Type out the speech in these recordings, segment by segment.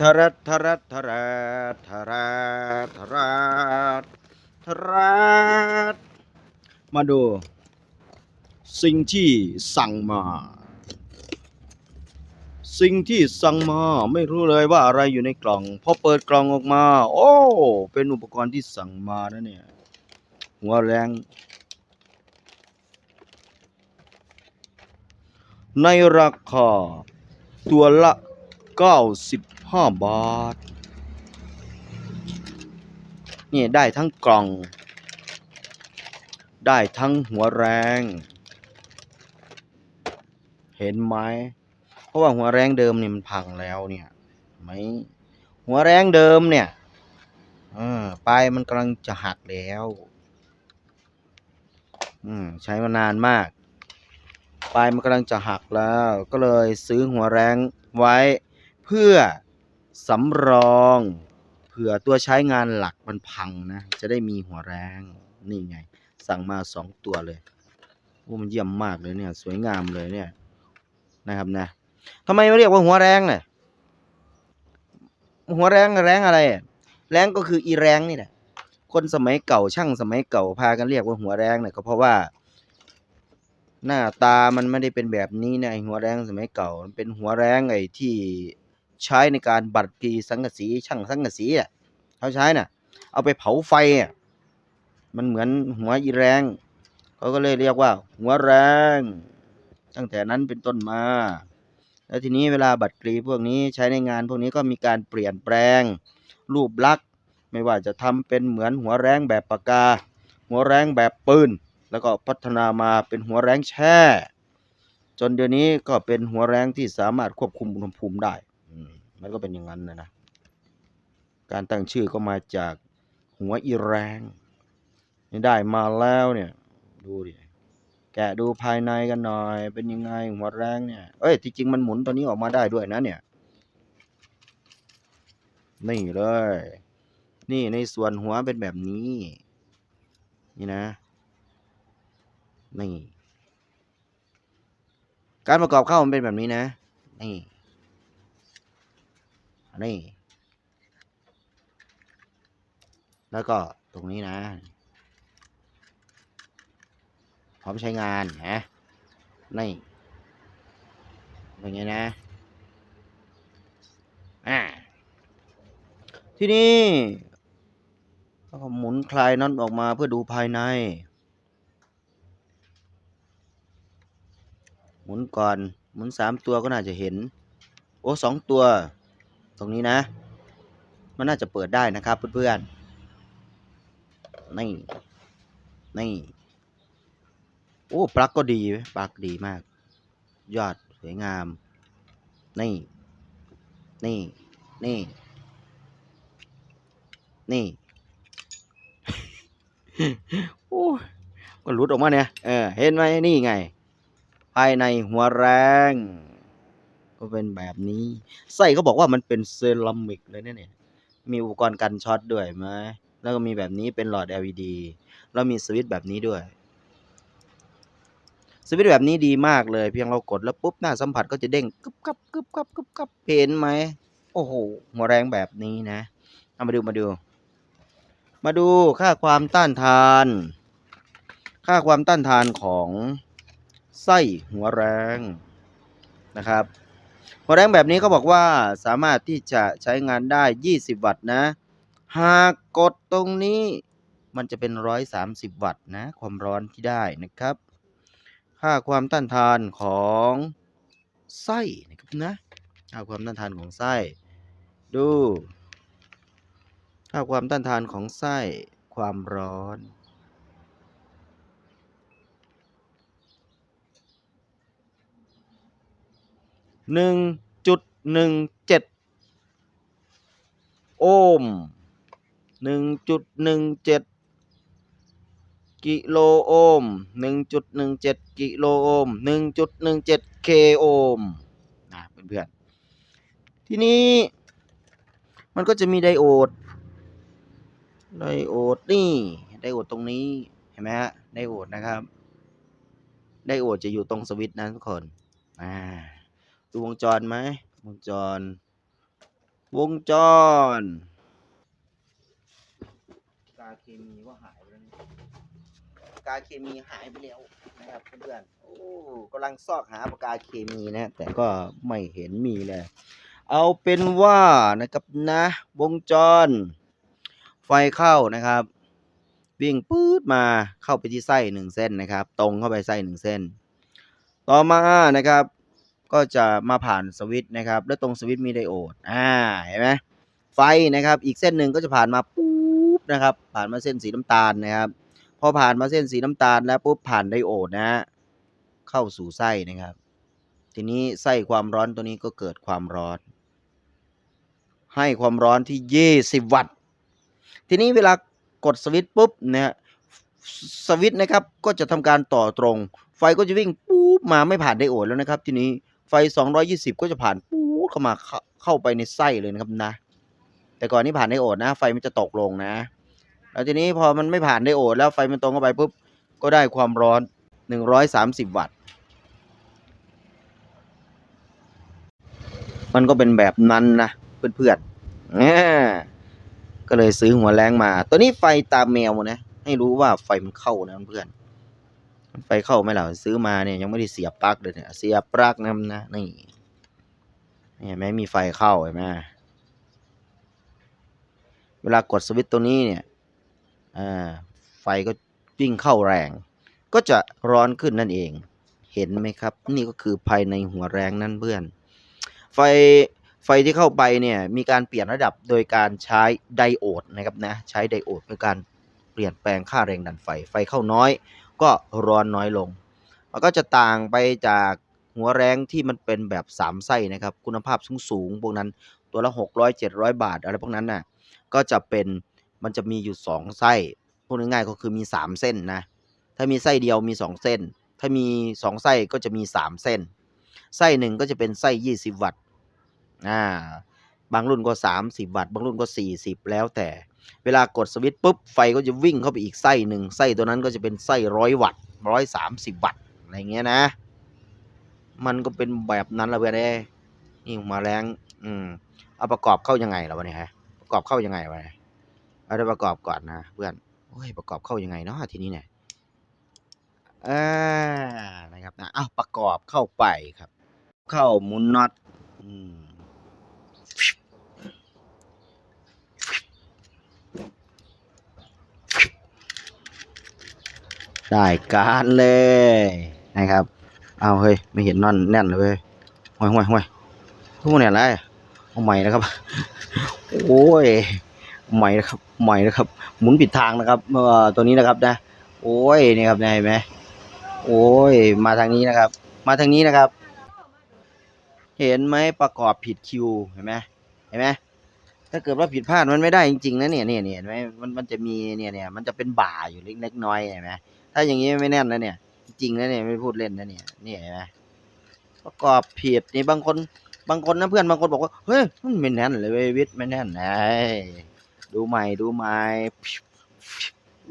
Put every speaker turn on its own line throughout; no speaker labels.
ทารัตทารัตทารัตทารัตทารัตทรัตมาดู สิ่งที่สั่งมา สิ่งที่สั่งมาไม่รู้เลยว่าอะไรอยู่ในกล่องพอเปิดกล่องออกมา โอ้เป็นอุปกรณ์ที่สั่งมานะเนี่ยหัวแรงในราคาตัวละ 95บาทนี่ได้ทั้งกล่อง ได้ทั้งหัวแรง เห็นไหม เพราะว่าหัวแรงเดิมเนี่ยมันพังแล้วเนี่ยไหมหัวแรงเดิมเนี่ยออปลายมันกำลังจะหักแล้ว อืมใช้มานานมาก ปลายมันกำลังจะหักแล้ว ก็เลยซื้อหัวแรงไว้เพื่อ สำรองเผื่อตัวใช้งานหลักมันพังนะ จะได้มีหัวแรงนี่ไง สั่งมาสองตัวเลยโอ้มันเยี่ยมมากเลยเนี่ย สวยงามเลยเนี่ยนะครับนะทำไมไม่เรียกว่าหัวแรงเนี่ยหัวแรงแรงอะไร แรงก็คืออีแรงนี่แหละคนสมัยเก่าช่างสมัยเก่าพากันเรียกว่าหัวแรงเนี่ยก็เพราะว่า หน้าตามันไม่ได้เป็นแบบนี้นะหัวแรงสมัยเก่ามันเป็นหัวแรงไอ้ที่ ใช้ในการบัดกรีสังกะสีช่างสังกะสีอะเขาใช้น่ะ เอาไปเผาไฟอะมันเหมือนหัวอีแรงเขาก็เลยเรียกว่า หัวแรง ตั้งแต่นั้นเป็นต้นมา แล้วทีนี้เวลาบัตรกรีพวกนี้ใช้ในงานพวกนี้ก็มีการเปลี่ยนแปลง รูปลักษณ์ไม่ว่าจะทำเป็นเหมือนหัวแรงแบบปากกา หัวแรงแบบปืนแล้วก็พัฒนามาเป็นหัวแรงแช่ จนเดี๋ยวนี้ก็เป็นหัวแรงที่สามารถควบคุมอุณหภูมิได้ มันก็เป็นอย่างนั้นนะนะ การตั้งชื่อก็มาจากหัวอีแรงนี่ได้มาแล้วเนี่ย ดูดิ แกะดูภายในกันหน่อย เป็นยังไงหัวแรงเนี่ย เอ้ย ที่จริงมันหมุนตัวนี้ออกมาได้ด้วยนะเนี่ย นี่เลย นี่ในส่วนหัวเป็นแบบนี้ นี่นะ นี่ การประกอบเข้ามันเป็นแบบนี้นะ นี่ นี่ แล้วก็ตรงนี้นะ พร้อมใช้งานนะนี่อย่างเงี้ยนะ อ่า ที่นี้เราก็หมุนคลายน็อตออกมาเพื่อดูภายใน หมุนก่อน หมุนสามตัวก็น่าจะเห็น โอ้สองตัว ตรงนี้นะ มันน่าจะเปิดได้นะครับเพื่อนๆ นี่ นี่ โอ้ ปลั๊กก็ดี ปลั๊กดีมาก ยอดสวยงาม นี่ นี่ นี่ นี่ โอ้ก็หลุดออกมาเนี่ย เออ เห็นไหมนี่ไง ภายในหัวแรง ก็เป็นแบบนี้ไส้เขาบอกว่ามันเป็นเซรามิกเลยเนี่ยเนี่ยมีอุปกรณ์กันช็อตด้วยไหมแล้วก็มีแบบนี้เป็นหลอด LED แล้วมีสวิตช์แบบนี้ด้วย สวิตช์แบบนี้ดีมากเลย เพียงเรากดแล้วปุ๊บหน้าสัมผัสก็จะเด้งกึบกับกึบกับกึบกับเห็นไหมโอ้โหหัวแรงแบบนี้นะเอามาดูมาดู มาดูค่าความต้านทาน ค่าความต้านทานของไส้หัวแรงนะครับ หัวแรงแบบนี้เขาบอกว่าสามารถที่จะใช้งานได้ 20 วัตต์นะ หากกดตรงนี้มันจะเป็น 130 วัตต์นะ ความร้อนที่ได้นะครับ ค่าความต้านทานของไส้นะครับนะ ค่าความต้านทานของไส้ ดู ค่าความต้านทานของไส้ความร้อน หนึ่งจุดหนึ่งเจ็ดโอห์มหนึ่งจุดหนึ่งเจ็ดกิโลโอห์มหนึ่งจุดหนึ่งเจ็ดกิโลโอห์มหนึ่งจุดหนึ่งเจ็ดเคโอห์มนะเพื่อนๆ ทีนี้มันก็จะมีไดโอด ไดโอดนี่ ไดโอดตรงนี้เห็นไหมฮะ ไดโอดนะครับ ไดโอดจะอยู่ตรงสวิตช์นะทุกคน อ่า ดูวงจรไหมวงจร วงจร กาเคมีก็หายไปแล้วนี่กาเคมีหายไปแล้วนะครับเพื่อนๆ โอ้กำลังซอกหาปากกาเคมีนะ แต่ก็ไม่เห็นมีเลย เอาเป็นว่านะครับนะ วงจร ไฟเข้านะครับ วิ่งปื๊ดมาเข้าไปที่ไส้หนึ่งเส้นนะครับ ตรงเข้าไปไส้หนึ่งเส้น ต่อมานะครับ ก็จะมาผ่านสวิตช์นะครับ แล้วตรงสวิตช์มีไดโอดอ่าเห็นไหมไฟนะครับ อีกเส้นหนึ่งก็จะผ่านมาปุ๊บนะครับ ผ่านมาเส้นสีน้ำตาลนะครับ พอผ่านมาเส้นสีน้ำตาลแล้วปุ๊บผ่านไดโอดนะฮะเข้าสู่ไส้นะครับ ทีนี้ไส้ความร้อนตัวนี้ก็เกิดความร้อน ให้ความร้อนที่ 20 วัตต์ ทีนี้เวลากดสวิตช์ปุ๊บนะฮะสวิตช์นะครับก็จะทำการต่อตรง ไฟก็จะวิ่งปุ๊บมาไม่ผ่านไดโอดแล้วนะครับ ทีนี้ ไฟ 220 ก็จะผ่านปุ๊บเข้ามาเข้าไปในไส้เลยนะครับนะ แต่ก่อนนี้ผ่านไดโอดนะ ไฟมันจะตกลงนะ แล้วทีนี้พอมันไม่ผ่านไดโอดแล้วไฟมันตรงเข้าไปปุ๊บก็ได้ความร้อน 130 วัตต์ มันก็เป็นแบบนั้นนะเพื่อนๆอ่ก็เลยซื้อหัวแรงมา ตัวนี้ไฟตามแมวนะ ให้รู้ว่าไฟมันเข้านะเพื่อนๆ ไฟเข้าไหมล่ะซื้อมาเนี่ยยังไม่ได้เสียบปลั๊กเลยเนี่ยเสียบปลั๊กนะนะนี่เห็นไหมมีไฟเข้าเห็นไหมเวลากดสวิตช์ตัวนี้เนี่ยอ่าไฟก็วิ่งเข้าแรง ก็จะร้อนขึ้นนั่นเอง เห็นไหมครับ นี่ก็คือภายในหัวแรงนั่นเพื่อน ไฟไฟที่เข้าไปเนี่ยมีการเปลี่ยนระดับโดยการใช้ไดโอดนะครับนะใช้ไดโอดเป็นการเปลี่ยนแปลงค่าแรงดันไฟ ไฟเข้าน้อย ก็ร้อนน้อยลง มันก็จะต่างไปจากหัวแรงที่มันเป็นแบบสามไส้นะครับ คุณภาพสูงสูงๆพวกนั้นตัวละ 600 700 บาท อะไรพวกนั้นน่ะก็จะเป็นมันจะมีอยู่ 2 ไส้พูดง่ายๆก็คือมี 3 เส้นนะ ถ้ามีไส้เดียวมี 2 เส้น ถ้ามี 2 ไส้ก็จะมี 3 เส้น ไส้หนึ่งก็จะเป็นไส้ 20 วัตต์อ่าบางรุ่นก็ 30 วัตต์ บางรุ่นก็ 40 แล้วแต่ เวลากดสวิตช์ปุ๊บไฟก็จะวิ่งเข้าไปอีกไส้หนึ่งไส้ตัวนั้นก็จะเป็นไส้ร้อยวัตต์ร้อยสามสิบวัตต์อะไรเงี้ยนะ มันก็เป็นแบบนั้นละเพื่อนเอ้นี่มาแรงอืมเอาประกอบเข้ายังไงล่ะวะเนี่ยฮะประกอบเข้ายังไงวะเนี่ยเอาได้ประกอบก่อนนะเพื่อนโอ้ยประกอบเข้ายังไงเนาะทีนี้เนี่ยอ่านะครับนะอ้าวประกอบเข้าไปครับ เข้ามุนน็อตอืม ได้การเลยนะครับเอาเฮ้ยไม่เห็นนอนแน่นเลยเว้ยห่วยห่วยห่วยทุกคนเนี่ยอะไรเอาใหม่นะครับ โอ้ยใหม่นะครับใหม่นะครับ หมุนผิดทางนะครับเมื่อตัวนี้นะครับนะ โอ้ยนี่ครับนี่ยเห็นไหมโอ้ย มาทางนี้นะครับ มาทางนี้นะครับ เห็นไหมประกอบผิดคิวเห็นไหมเห็นไหม ถ้าเกิดว่าผิดพลาดมันไม่ได้จริงๆนะเนี่ยเนี่ยเนี่ยเห็นไหมมันมันจะมีเนี่ยเนี่ยมันจะเป็นบ่าอยู่เล็กๆน้อยๆเห็นไหมถ้าอย่างนี้ไม่แน่นนะเนี่ย จริงๆนะเนี่ยไม่พูดเล่นนะเนี่ยเนี่ยเห็นไหมประกอบผิดนี่บางคนบางคนนะเพื่อนบางคนบอกว่าเฮ้ยมันไม่แน่นเลยเวยวิทย์ไม่แน่นไอ้ดูใหม่ดูใหม่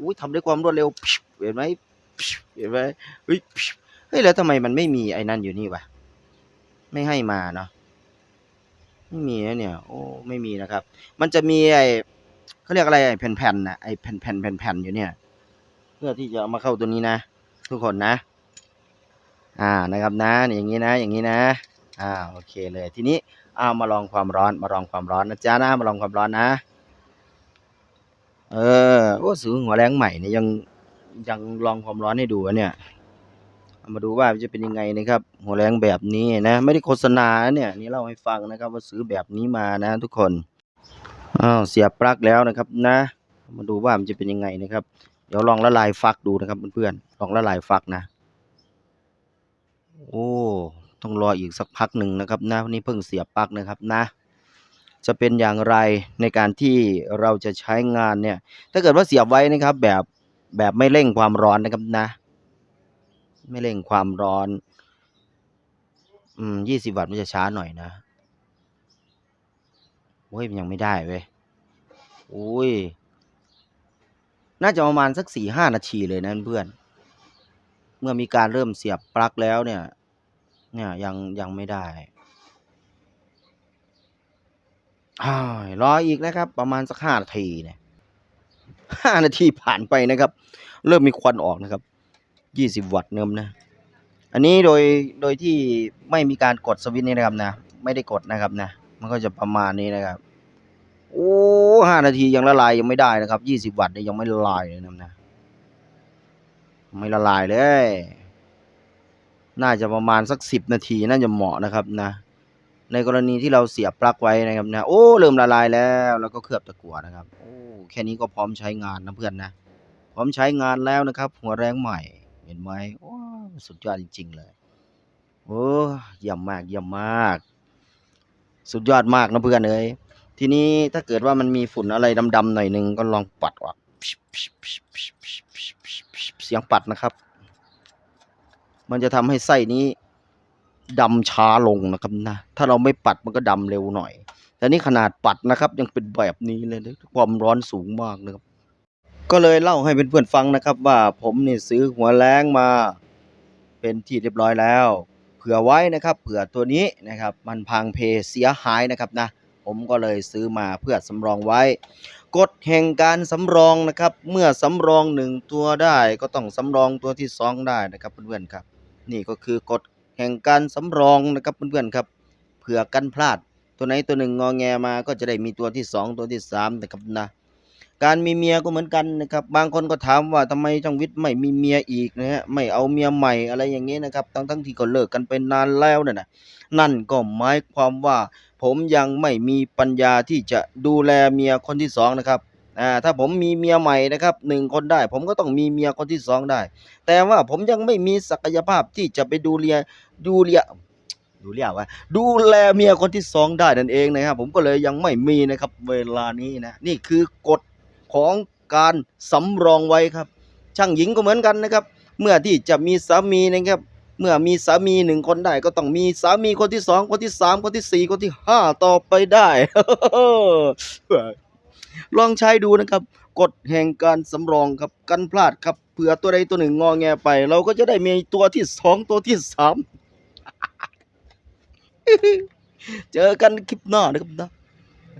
อุ้ยทำด้วยความรวดเร็วเห็นไหมเห็นไหมเฮ้ยเฮ้ยแล้วทำไมมันไม่มีไอ้นั่นอยู่นี่วะไม่ให้มาเนาะ ไม่มีนะเนี่ย โอ้ไม่มีนะครับ มันจะมีไอเขาเรียกอะไรไอแผ่นๆนะไอแผ่นๆแผ่นๆอยู่เนี่ย เพื่อที่จะเอามาเข้าตัวนี้นะ ทุกคนนะ อ่านะครับนะอย่างนี้นะ อย่างนี้นะอ่าโอเคเลยทีนี้เอามาลองความร้อนมาลองความร้อนนะจ๊ะนะมาลองความร้อนนะ เออโอ้สูงหัวแรงใหม่เนี่ยยังยังลองความร้อนให้ดูเนี่ย มาดูว่าจะเป็นยังไงนะครับ หัวแรงแบบนี้นะ ไม่ได้โฆษณาเนี่ยนี่เล่าให้ฟังนะครับ ว่าซื้อแบบนี้มานะ ทุกคนอ้าวเสียบปลั๊กแล้วนะครับนะ มาดูว่ามันจะเป็นยังไงนะครับ เดี๋ยวลองละลายฟักดูนะครับเพื่อนๆลองละลายฟักนะ โอ้ต้องรออีกสักพักหนึ่งนะครับนะนี่เพิ่งเสียบปลั๊กนะครับนะ จะเป็นอย่างไรในการที่เราจะใช้งานเนี่ย ถ้าเกิดว่าเสียบไว้นะครับ แบบแบบไม่เร่งความร้อนนะครับนะ ไม่เร่งความร้อน อืมยี่สิบวัตต์มันจะช้าหน่อยนะโอ้ยมันยังไม่ได้เว้ยโอ้ย น่าจะประมาณสักสี่ห้านาทีเลยนะเพื่อน เมื่อมีการเริ่มเสียบปลั๊กแล้วเนี่ย เนี่ยยังยังไม่ได้อรออีกนะครับ ประมาณสักห้านาทีเนี่ยห้านาทีผ่านไปนะครับ เริ่มมีควันออกนะครับ ยี่สิบวัตต์เนิมนะ อันนี้โดยโดยที่ไม่มีการกดสวิตช์นี่นะครับนะ ไม่ได้กดนะครับนะ มันก็จะประมาณนี้นะครับ โอ้ห้านาทียังละลายยังไม่ได้นะครับยี่สิบวัตต์นี่ยังไม่ละลายเลยนะนะ ไม่ละลายเลย น่าจะประมาณสักสิบนาทีน่าจะเหมาะนะครับนะ ในกรณีที่เราเสียบปลั๊กไว้นะครับนะ โอ้เริ่มละลายแล้ว แล้วก็เคลือบตะกั่วนะครับ โอ้แค่นี้ก็พร้อมใช้งานนะเพื่อนนะ พร้อมใช้งานแล้วนะครับ หัวแรงใหม่ เห็นไหมโอ้สุดยอดจริง ๆ เลย โอ้เยี่ยมมากเยี่ยมมาก สุดยอดมากนะเพื่อนเอ้ยทีนี้ถ้าเกิดว่ามันมีฝุ่นอะไรดำๆหน่อยหนึงก็ลองปัดออกเสียงปัดนะครับ มันจะทำให้ไส้นี้ดำช้าลงนะครับนะ ถ้าเราไม่ปัดมันก็ดำเร็วหน่อย แต่นี่ขนาดปัดนะครับ ยังเป็นแบบนี้เลยนะความร้อนสูงมากนะครับ ก็เลยเล่าให้เพื่อนๆฟังนะครับว่าผมนี่ซื้อหัวแรงมา เป็นที่เรียบร้อยแล้ว เผื่อไว้นะครับเผื่อตัวนี้นะครับมันพังเพเสียหายนะครับนะผมก็เลยซื้อมาเพื่อสำรองไว้ กฎแห่งการสำรองนะครับ เมื่อสำรองหนึ่งตัวได้ก็ต้องสำรองตัวที่สองได้นะครับเพื่อนๆครับ นี่ก็คือกฎแห่งการสำรองนะครับเพื่อนๆครับเผื่อกันพลาด ตัวไหนตัวหนึ่งงอแงมาก็จะได้มีตัวที่สองตัวที่สามนะครับนะ การมีเมียก็เหมือนกันนะครับ บางคนก็ถามว่าทำไมช่างวิทย์ไม่มีเมียอีกนะฮะ ไม่เอาเมียใหม่อะไรอย่างนี้นะครับ ทั้งทั้งที่ก็เลิกกันไปนานแล้วน่ะนะนั่นก็หมายความว่า ผมยังไม่มีปัญญาที่จะดูแลเมียคนที่สองนะครับ อ่า ถ้าผมมีเมียใหม่นะครับหนึ่งคนได้ ผมก็ต้องมีเมียคนที่สองได้ แต่ว่าผมยังไม่มีศักยภาพที่จะไปดูเลียดูเลียดูเลียว่าดูแลเมียคนที่สองได้นั่นเองนะครับ ผมก็เลยยังไม่มีนะครับเวลานี้นะ นี่คือกฎ ของการสำรองไว้ครับ ช่างหญิงก็เหมือนกันนะครับ เมื่อที่จะมีสามีนะครับ เมื่อมีสามีหนึ่งคนได้ก็ต้องมีสามีคนที่สองคนที่สามคนที่สี่คนที่ห้าต่อไปได้ลองใช้ดูนะครับกฎแห่งการสำรองครับกันพลาดครับเผื่อตัวใดตัวหนึ่งงอแงไป เราก็จะได้มีตัวที่สองตัวที่สามเจอกันคลิปหน้านะครับนะ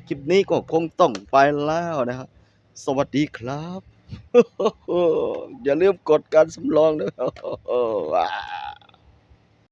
คลิปนี้ก็คงต้องไปแล้วนะครับ สวัสดีครับ อย่าลืมกดการสำรองนะ